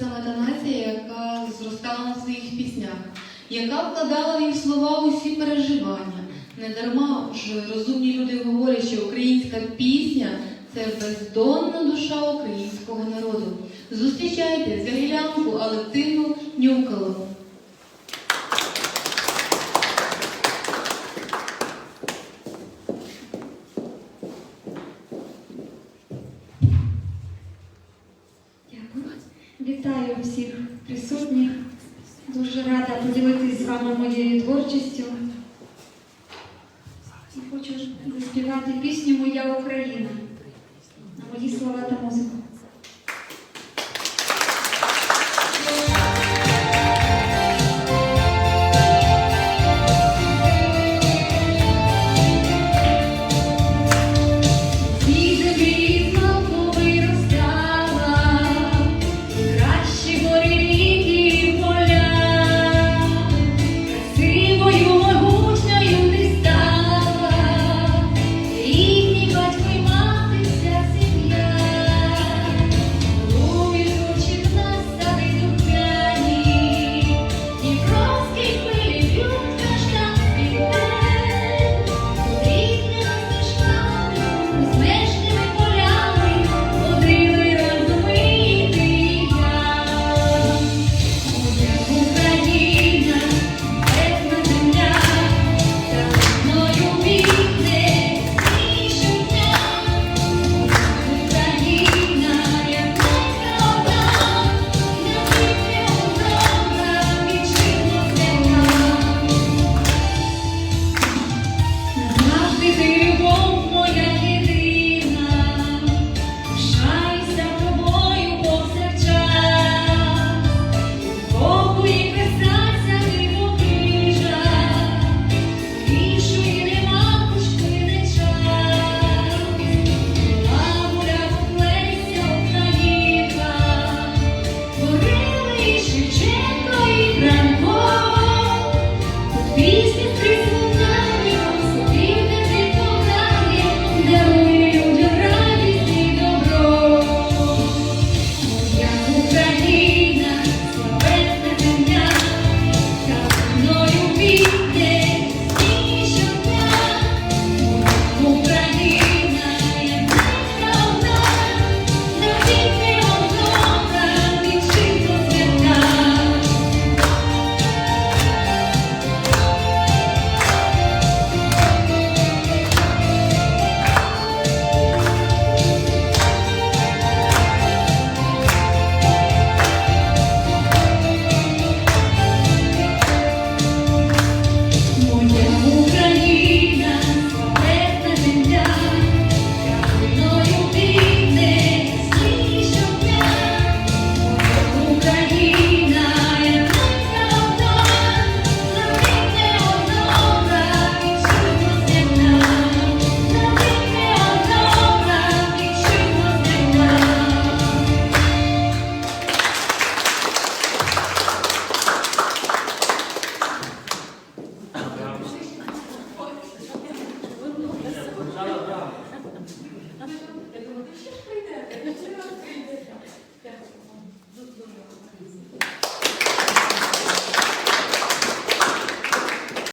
саме та нація, яка зростала на своїх піснях, яка вкладала в їх слова усі переживання. Не дарма ж розумні люди говорять, що українська пісня це бездонна душа українського народу. Зустрічайте Зягілянку Алевтину Нюкалову. Вітаю всіх присутніх. Дуже рада поділитися з вами моєю творчістю. І хочу заспівати пісню Моя Україна на мої слова та музику.